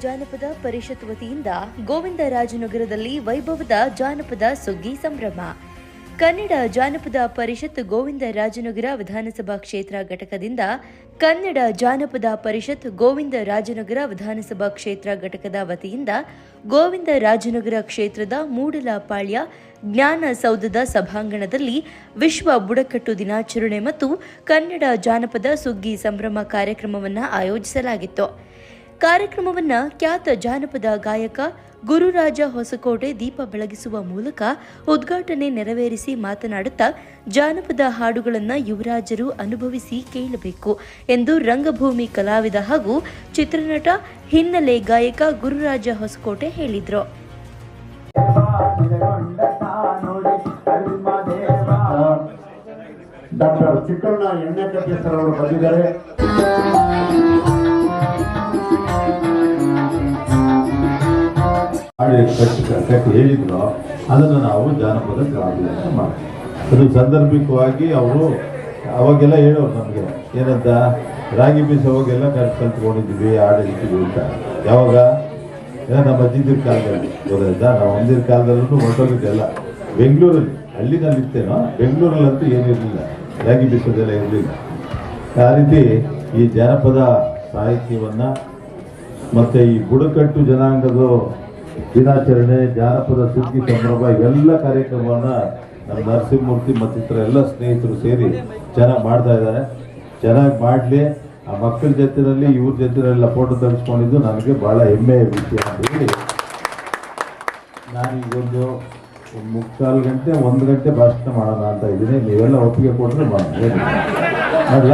ಜಾನಪದ ಪರಿಷತ್ ವತಿಯಿಂದ ಗೋವಿಂದರಾಜನಗರದಲ್ಲಿ ವೈಭವದ ಜಾನಪದ ಸುಗ್ಗಿ ಸಂಭ್ರಮ. ಕನ್ನಡ ಜಾನಪದ ಪರಿಷತ್ ಗೋವಿಂದರಾಜನಗರ ವಿಧಾನಸಭಾ ಕ್ಷೇತ್ರ ಘಟಕದಿಂದ ಕನ್ನಡ ಜಾನಪದ ಪರಿಷತ್ ಗೋವಿಂದರಾಜನಗರ ವಿಧಾನಸಭಾ ಕ್ಷೇತ್ರ ಘಟಕದ ವತಿಯಿಂದ ಗೋವಿಂದರಾಜನಗರ ಕ್ಷೇತ್ರದ ಮೂಡಲಪಾಳ್ಯ ಜ್ಞಾನ ಸೌಧದ ಸಭಾಂಗಣದಲ್ಲಿ ವಿಶ್ವ ಬುಡಕಟ್ಟು ದಿನಾಚರಣೆ ಮತ್ತು ಕನ್ನಡ ಜಾನಪದ ಸುಗ್ಗಿ ಸಂಭ್ರಮ ಕಾರ್ಯಕ್ರಮವನ್ನು ಆಯೋಜಿಸಲಾಗಿತ್ತು. ಕಾರ್ಯಕ್ರಮವನ್ನ ಖ್ಯಾತ ಜಾನಪದ ಗಾಯಕ ಗುರುರಾಜ ಹೊಸಕೋಟೆ ದೀಪ ಬೆಳಗಿಸುವ ಮೂಲಕ ಉದ್ಘಾಟನೆ ನೆರವೇರಿಸಿ ಮಾತನಾಡುತ್ತಾ ಜಾನಪದ ಹಾಡುಗಳನ್ನು ಯುವರಾಜರು ಅನುಭವಿಸಿ ಕೇಳಬೇಕು ಎಂದು ರಂಗಭೂಮಿ ಕಲಾವಿದ ಹಾಗೂ ಚಿತ್ರನಟ, ಹಿನ್ನೆಲೆ ಗಾಯಕ ಗುರುರಾಜ ಹೊಸಕೋಟೆ ಹೇಳಿದರು. ಡಾಕ್ಟರ್ ಚಿಕ್ಕಣ್ಣ ಎಣ್ಣೆ ಸರ್ ಅವರು ಬಂದಿದ್ದಾರೆ. ಕಟ್ಟಿ ಹೇಳಿದ್ರೋ, ಅದನ್ನು ನಾವು ಜಾನಪದ ಕಾವ್ಯ ಮಾಡ್ತೀವಿ. ಅದು ಸಂದರ್ಭಿಕವಾಗಿ ಅವರು ಅವಾಗೆಲ್ಲ ಹೇಳೋರು ನಮಗೆ, ಏನಂತ, ರಾಗಿ ಬೀಸೋವಾಗೆಲ್ಲ ಕಲ್ ಕಲ್ತ್ಕೊಂಡಿದ್ವಿ ಆಡಿದ್ವಿ ಅಂತ. ಯಾವಾಗ? ಏನೋ ನಮ್ಮ ಅಜ್ಜಿದಿರ ಕಾಲದಲ್ಲಿ. ಗೊತ್ತಾಯ್ತಾ? ನಾವು ಒಂದಿರ ಕಾಲದಲ್ಲೂ ಹೊರಟೋಗಿದ್ದೆಲ್ಲ. ಬೆಂಗಳೂರಲ್ಲಿ ಹಳ್ಳಿನಲ್ಲಿ ಇತ್ತೇನೋ ಬೆಂಗಳೂರಲ್ಲಂತೂ ಏನಿರಲಿಲ್ಲ ರಾಗಿ ಬೀಸೋದೆಲ್ಲ ಇರಲಿಲ್ಲ. ಆ ರೀತಿ ಈ ಜಾನಪದ ಸಾಹಿತ್ಯವನ್ನು ಮತ್ತು ಈ ಬುಡಕಟ್ಟು ಜನಾಂಗದ ದಿನಾಚರಣೆ, ಜಾನಪದ ಸುದ್ದಿ ಸಂಭ್ರಮ ಎಲ್ಲ ಕಾರ್ಯಕ್ರಮವನ್ನ ನಮ್ಮ ನರಸಿಂಹಮೂರ್ತಿ ಮತ್ತಿತರ ಎಲ್ಲ ಸ್ನೇಹಿತರು ಸೇರಿ ಚೆನ್ನಾಗಿ ಮಾಡ್ತಾ ಇದ್ದಾರೆ. ಚೆನ್ನಾಗಿ ಮಾಡಲಿ. ಆ ಮಕ್ಕಳ ಜೊತೆನಲ್ಲಿ ಇವ್ರ ಜೊತೆನೆಲ್ಲ ಫೋಟೋ ತೆಗೆಸ್ಕೊಂಡಿದ್ದು ನನಗೆ ಬಹಳ ಹೆಮ್ಮೆಯ ವಿಷಯ ಅಂತ ಹೇಳಿ. ನಾನು ಈಗೊಂದು ಒಂದು ಮುಕ್ಕಾಲು ಗಂಟೆ, ಒಂದು ಗಂಟೆ ಭಾಷಣ ಮಾಡೋಣ ಅಂತ ಇದ್ದೀನಿ. ನೀವೆಲ್ಲ ಒಪ್ಪಿಗೆ ಕೊಟ್ಟರೆ ಮಾಡಿ ಅಲ್ಲ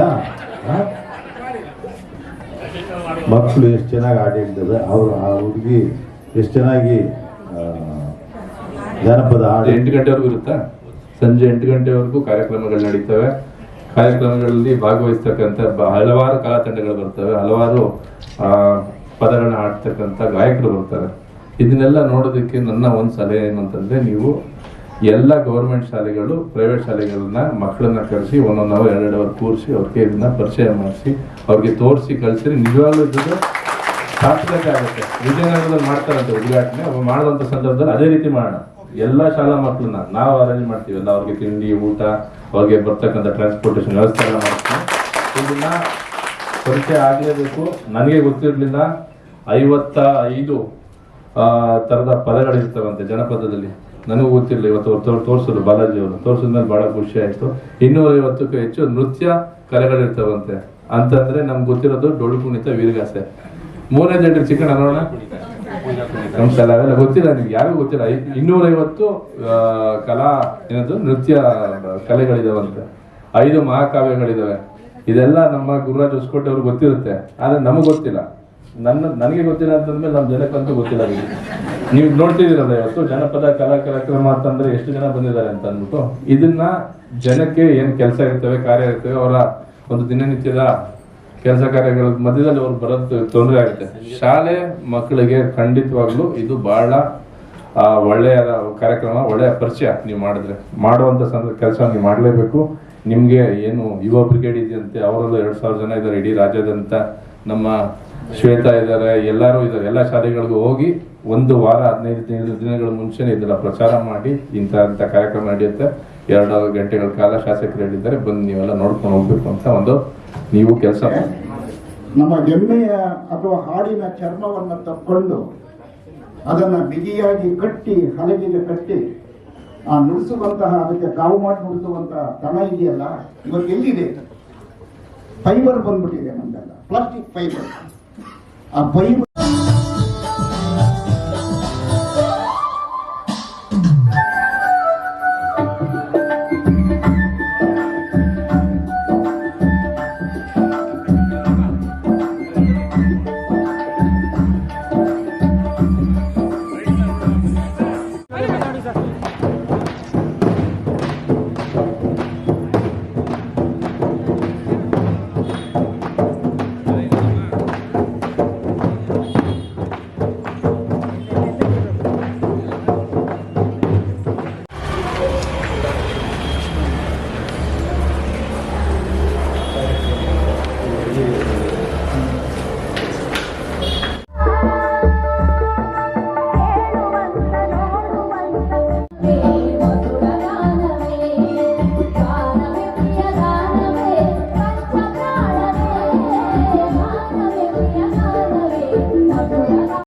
ಮಕ್ಕಳು ಎಷ್ಟು ಚೆನ್ನಾಗಿ ಆಡಿರ್ತದೆ ಅವರು ಆ ಹುಡುಗಿ ಎಷ್ಟು ಚೆನ್ನಾಗಿ ಜಾನಪದ ಹಾಡು. ಎಂಟು ಗಂಟೆವರೆಗೂ ಇರುತ್ತಾ? ಸಂಜೆ ಎಂಟು ಗಂಟೆವರೆಗೂ ಕಾರ್ಯಕ್ರಮಗಳು ನಡೀತವೆ. ಕಾರ್ಯಕ್ರಮಗಳಲ್ಲಿ ಭಾಗವಹಿಸ್ತಕ್ಕಂಥ ಹಲವಾರು ಕಲಾ ತಂಡಗಳು ಬರ್ತವೆ. ಹಲವಾರು ಪದಗಳನ್ನ ಆಡ್ತಕ್ಕಂಥ ಗಾಯಕರು ಬರ್ತಾರೆ ಇದನ್ನೆಲ್ಲ ನೋಡೋದಕ್ಕೆ ನನ್ನ ಒಂದು ಸಲಹೆ ಏನು ಅಂತಂದ್ರೆ, ನೀವು ಎಲ್ಲ ಗೌರ್ಮೆಂಟ್ ಶಾಲೆಗಳು, ಪ್ರೈವೇಟ್ ಶಾಲೆಗಳನ್ನ ಮಕ್ಕಳನ್ನ ಕರೆಸಿ, ಒಂದೊಂದು ಅವರ್ ಎರಡೆರಡು ಅವರ್ ಕೂರಿಸಿ, ಅವ್ರಿಗೆ ಇದನ್ನ ಪರಿಚಯ ಮಾಡಿಸಿ, ಅವ್ರಿಗೆ ತೋರಿಸಿ ಕಳಿಸಿದ್ರೆ ನಿಜವಾಗ್ಲೂ ಇದ್ದು ಸಾರ್ಥಕತೆ ಆಗುತ್ತೆ ವಿಜಯನಗರದಲ್ಲಿ ಮಾಡ್ತಾರಂತೆ ಉದ್ಘಾಟನೆ ಅವ್ರು ಮಾಡುವಂತ ಸಂದರ್ಭದಲ್ಲಿ ಅದೇ ರೀತಿ ಮಾಡೋಣ. ಎಲ್ಲ ಶಾಲಾ ಮಕ್ಕಳನ್ನ ನಾವು ಅರೇಂಜ್ ಮಾಡ್ತೀವಿ. ಎಲ್ಲ ಅವ್ರಿಗೆ ತಿಂಡಿ, ಊಟ, ಅವ್ರಿಗೆ ಬರ್ತಕ್ಕಂಥ ಟ್ರಾನ್ಸ್ಪೋರ್ಟೇಷನ್ ವ್ಯವಸ್ಥೆ ಎಲ್ಲ ಮಾಡ್ತೀವಿ. ಇದನ್ನ ಪರಿಚಯ ಆಗಲೇಬೇಕು ನನಗೆ ಗೊತ್ತಿರಲಿಲ್ಲ. ಐವತ್ತ ಐದು ಥರದ ಪದಗಳಿರ್ತವಂತೆ ಜನಪದದಲ್ಲಿ. ನನಗೂ ಗೊತ್ತಿರಲಿಲ್ಲ. ಇವತ್ತು ಅವ್ರು ತೋರ್- ತೋರಿಸಿದ್ರು ಬಾಲಾಜಿ ಅವರು. ತೋರ್ಸಿದ್ಮೇಲೆ ಬಹಳ ಖುಷಿ ಆಯಿತು. ಇನ್ನೂರ ಐವತ್ತಕ್ಕೂ ಹೆಚ್ಚು ನೃತ್ಯ ಕಲೆಗಳಿರ್ತವಂತೆ. ಅಂತಂದ್ರೆ ನಮ್ಗೆ ಗೊತ್ತಿರೋದು ಡೊಳ್ಳು ಕುಣಿತ ವೀರಗಾಸೆ. ಮೂರನೇ ಜನರಿಗೆ ಚಿಕ್ಕಣ ನೋಡೋಣ. ನಮಸ್ಕಾರ ಅವೆಲ್ಲ ಗೊತ್ತಿಲ್ಲ ನಿಮ್ಗೆ, ಯಾರಿಗೂ ಗೊತ್ತಿಲ್ಲ. ಇನ್ನೂರೈವತ್ತು ಕಲಾ, ಏನದು, ನೃತ್ಯ, ಕಲೆಗಳಿದಾವಂತೆ. ಐದು ಮಹಾಕಾವ್ಯಗಳಿದಾವೆ. ಇದೆಲ್ಲ ನಮ್ಮ ಗುರುರಾಜ್ ಹೊಸಕೋಟೆ ಅವ್ರಿಗೆ ಗೊತ್ತಿರುತ್ತೆ. ಆದ್ರೆ ನಮಗೆ ಗೊತ್ತಿಲ್ಲ. ನನ್ನ, ನನಗೆ ಗೊತ್ತಿಲ್ಲ ಅಂತಂದ್ಮೇಲೆ ನಮ್ಮ ಜನಕ್ಕಂತೂ ಗೊತ್ತಿಲ್ಲ. ನೀವು ನೋಡ್ತಿದ್ದೀರಲ್ಲ ಇವತ್ತು, ಜನಪದ, ಕಲಾ, ಕಾರ್ಯಕ್ರಮ ಅಂತಂದ್ರೆ ಎಷ್ಟು ಜನ ಬಂದಿದ್ದಾರೆ ಅಂತ ಅಂದ್ಬಿಟ್ಟು. ಇದನ್ನ ಜನಕ್ಕೆ ಏನ್ ಕೆಲಸ ಇರ್ತವೆ, ಕಾರ್ಯ ಇರ್ತವೆ, ಅವರ ಒಂದು ದಿನನಿತ್ಯದ ಕೆಲಸ ಕಾರ್ಯಗಳ ಮಧ್ಯದಲ್ಲಿ ಅವ್ರು ಬರೋದು ತೊಂದರೆ ಆಗುತ್ತೆ. ಶಾಲೆ ಮಕ್ಕಳಿಗೆ ಖಂಡಿತವಾಗ್ಲೂ ಇದು ಬಹಳ ಒಳ್ಳೆಯ ಕಾರ್ಯಕ್ರಮ, ಒಳ್ಳೆಯ ಪರಿಚಯ ನೀವು ಮಾಡಿದ್ರೆ. ಮಾಡುವಂತ ಸಂದರ್ಭ ಕೆಲಸ ನೀವು ಮಾಡಲೇಬೇಕು. ನಿಮಗೆ ಏನು ಯುವ ಬ್ರಿಗೇಡ್ ಇದೆಯಂತೆ, ಅವರಲ್ಲೂ ಎರಡು ಸಾವಿರ ಜನ ಇದ್ದಾರೆ, ಇಡೀ ರಾಜ್ಯಾದ್ಯಂತ ನಮ್ಮ ಶ್ವೇತಾ ಇದ್ದಾರೆ, ಎಲ್ಲರೂ ಇದ್ದಾರೆ, ಎಲ್ಲ ಶಾಲೆಗಳಿಗೂ ಹೋಗಿ ಒಂದು ವಾರ ಹದಿನೈದು ದಿನ- ದಿನಗಳ ಮುಂಚೆನೇ ಇದನ್ನ ಪ್ರಚಾರ ಮಾಡಿ ಇಂಥ ಕಾರ್ಯಕ್ರಮ ನಡೆಯುತ್ತೆ. ಎರಡು ಗಂಟೆಗಳ ಕಾಲ ಶಾಸಕರು ಹೇಳಿದ್ದಾರೆ ಬಂದು ನೀವೆಲ್ಲ ನೋಡ್ಕೊಂಡು ಹೋಗ್ಬೇಕು ಅಂತ ಒಂದು ನೀವು ಕೆಲಸ ನಮ್ಮ ಎಮ್ಮೆಯ ಅಥವಾ ಹಾಡಿನ ಚರ್ಮವನ್ನು ತಕ್ಕೊಂಡು ಅದನ್ನ ಬಿಗಿಯಾಗಿ ಕಟ್ಟಿ, ಹಲಗೆಗೆ ಕಟ್ಟಿ, ಆ ನುಡಿಸುವಂತಹ, ಅದಕ್ಕೆ ಕಾವು ಮಾಡಿ ನುಡಿಸುವಂತಹ ತನ ಇದೆಯಲ್ಲ ಇವತ್ತು ಎಲ್ಲಿದೆ? ಫೈಬರ್ ಬಂದ್ಬಿಟ್ಟಿದೆ ನಮ್ದೆಲ್ಲ. ಪ್ಲಾಸ್ಟಿಕ್ ಫೈಬರ್ ಆ ಫೈಬರ್